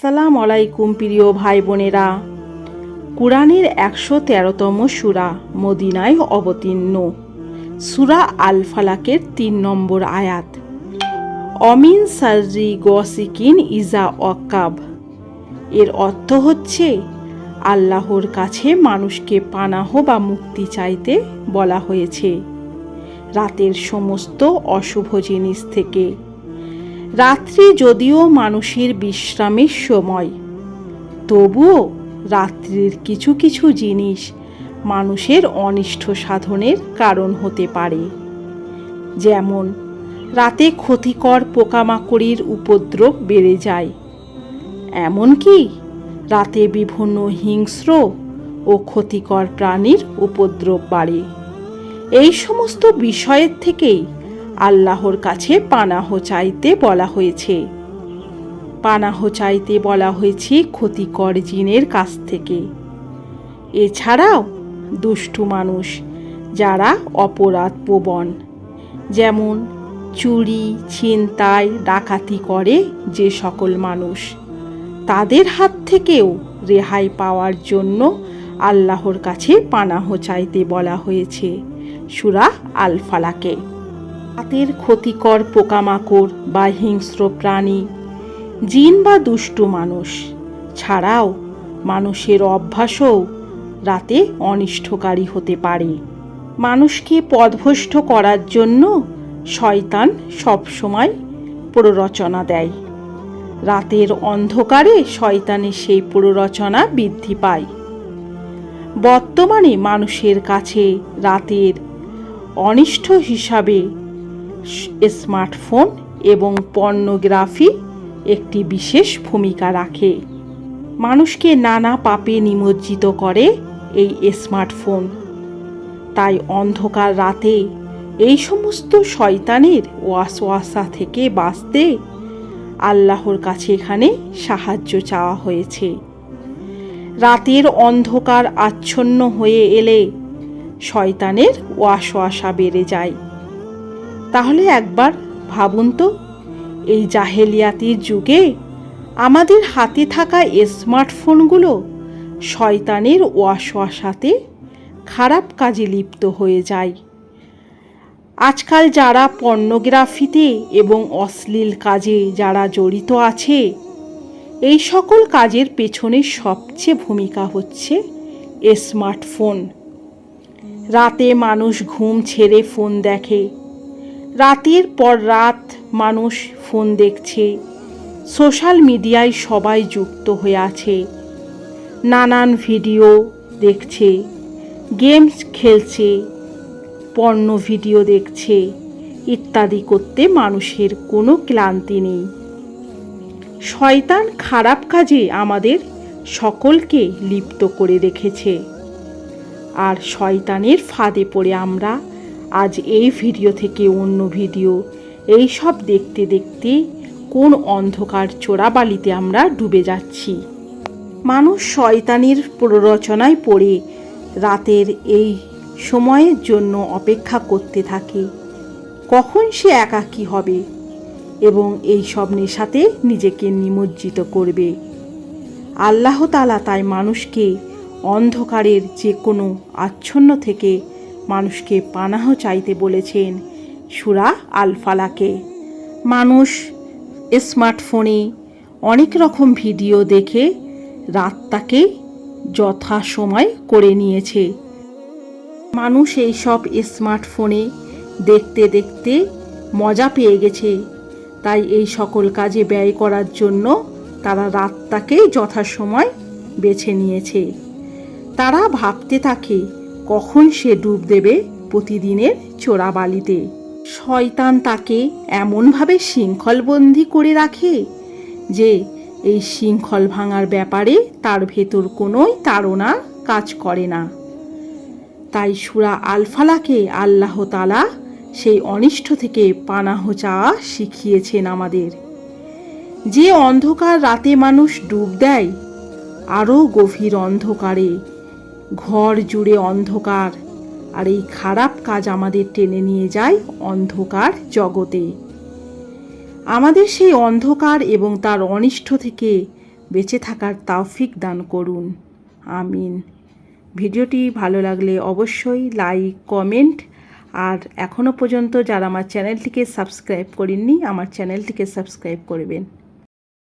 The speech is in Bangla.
আসসালাম আলাইকুম প্রিয় ভাই বোনেরা কোরআনের একশো তেরোতম সুরা মদিনায় অবতীর্ণ। সুরা আল ফালাকের তিন নম্বর আয়াত। অমিন সার্রি গসিকিন ইজা অকাব এর অর্থ হচ্ছে, আল্লাহর কাছে মানুষকে পানাহ বা মুক্তি চাইতে বলা হয়েছে। রাতের সমস্ত অশুভ জিনিস থেকে রাত্রি যদিও মানুষের বিশ্রামের সময়, তবুও রাত্রির কিছু কিছু জিনিস মানুষের অনিষ্ট সাধনের কারণ হতে পারে। যেমন, রাতে ক্ষতিকর পোকামাকড়ির উপদ্রব বেড়ে যায়। এমনকি রাতে বিভিন্ন হিংস্র ও ক্ষতিকর প্রাণীর উপদ্রব বাড়ে। এই সমস্ত বিষয়ের থেকেই আল্লাহর কাছে পানাহ চাইতে বলা হয়েছে। পানাহ চাইতে বলা হয়েছে ক্ষতিকর জিনের কাছ থেকে। এছাড়াও দুষ্টু মানুষ, যারা অপরাধ প্রবণ, যেমন চুরি, ছিনতাই, ডাকাতি করে যে সকল মানুষ, তাদের হাত থেকেও রেহাই পাওয়ার জন্য আল্লাহর কাছে পানাহ চাইতে বলা হয়েছে। সুরা আল ফালাকে হাতের ক্ষতিকর পোকামাকড় বা হিংস্র প্রাণী, জিন বা দুষ্টু মানুষ ছাড়াও মানুষের অভ্যাসও রাতে অনিষ্টকারী হতে পারে। মানুষকে পদভষ্ট করার জন্য শয়তান সবসময় প্ররোচনা দেয়। রাতের অন্ধকারে শয়তানের সেই প্ররোচনা বৃদ্ধি পায়। বর্তমানে মানুষের কাছে রাতের অনিষ্ট হিসাবে স্মার্টফোন এবং পর্নোগ্রাফি একটি বিশেষ ভূমিকা রাখে। মানুষকে নানা পাপে নিমজ্জিত করে এই স্মার্টফোন। তাই অন্ধকার রাতে এই সমস্ত শয়তানের ওয়াসওয়াসা থেকে বাঁচতে আল্লাহর কাছে এখানে সাহায্য চাওয়া হয়েছে। রাতের অন্ধকার আচ্ছন্ন হয়ে এলে শয়তানের ওয়াসওয়াসা বেড়ে যায়। তাহলে একবার ভাবুন তো, এই জাহেলিয়াতির যুগে আমাদের হাতে থাকা স্মার্টফোনগুলো শয়তানের ওয়াসওয়াসাতে খারাপ কাজে লিপ্ত হয়ে যায়। আজকাল যারা পর্নোগ্রাফিতে এবং অশ্লীল কাজে যারা জড়িত আছে, এই সকল কাজের পেছনে সবচেয়ে ভূমিকা হচ্ছে স্মার্টফোন। রাতে মানুষ ঘুম ছেড়ে ফোন দেখে রাতের পর রাত মানুষ ফোন দেখছে। সোশ্যাল মিডিয়ায় সবাই যুক্ত হয়ে আছে। নানান ভিডিও দেখছে। গেমস খেলছে। পর্ণ ভিডিও দেখছে। ইত্যাদি করতে মানুষের কোনো ক্লান্তি নেই। শয়তান খারাপ কাজে আমাদের সকলকে লিপ্ত করে রেখেছে। আর শয়তানের ফাঁদে পড়ে আমরা আজ এই ভিডিও থেকে অন্য ভিডিও। এই সব দেখতে দেখতে কোন অন্ধকার চোরাবালিতে আমরা ডুবে যাচ্ছি। মানুষ শয়তানির প্ররোচনায় পড়ে রাতের এই সময়ের জন্য অপেক্ষা করতে থাকে। কখন সে একাকী হবে এবং এই সব নেশাতে নিজেকে নিমজ্জিত করবে? আল্লাহ তালা তাই মানুষকে অন্ধকারের যে কোনো আচ্ছন্ন থেকে মানুষকে পানাহ চাইতে বলেছেন সুরা আল ফালাকে মানুষ স্মার্টফোনে অনেক রকম ভিডিও দেখে রাতটাকে যথাসময় করে নিয়েছে। মানুষ এই সব স্মার্টফোনে দেখতে দেখতে মজা পেয়ে গেছে। তাই এই সকল কাজে ব্যয় করার জন্য তারা রাতটাকেই যথাসময় বেছে নিয়েছে। তারা ভাবতে থাকে কখন সে ডুব দেবে প্রতিদিনের চোরাবালিতে? শয়তান তাকে এমনভাবে শৃঙ্খলবন্দি করে রাখে যে, এই শৃঙ্খল ভাঙার ব্যাপারে তার ভেতর কোনোই তাড়না কাজ করে না। তাই সুরা আলফালাকে আল্লাহ তালা সেই অনিষ্ট থেকে পানাহ চাওয়া শিখিয়েছেন আমাদের। যে অন্ধকার রাতে মানুষ ডুব দেয়, আরও গভীর অন্ধকারে ঘর জুড়ে অন্ধকার। আর এই খারাপ কাজ আমাদের টেনে নিয়ে যায় অন্ধকার জগতে। আমাদের সেই অন্ধকার এবং তার অনিষ্ট থেকে বেঁচে থাকার তাওফিক দান করুন। আমিন। ভিডিওটি ভালো লাগলে অবশ্যই লাইক, কমেন্ট, আর এখনও পর্যন্ত যারা আমার চ্যানেলটিকে সাবস্ক্রাইব করেননি, আমার চ্যানেলটিকে সাবস্ক্রাইব করবেন।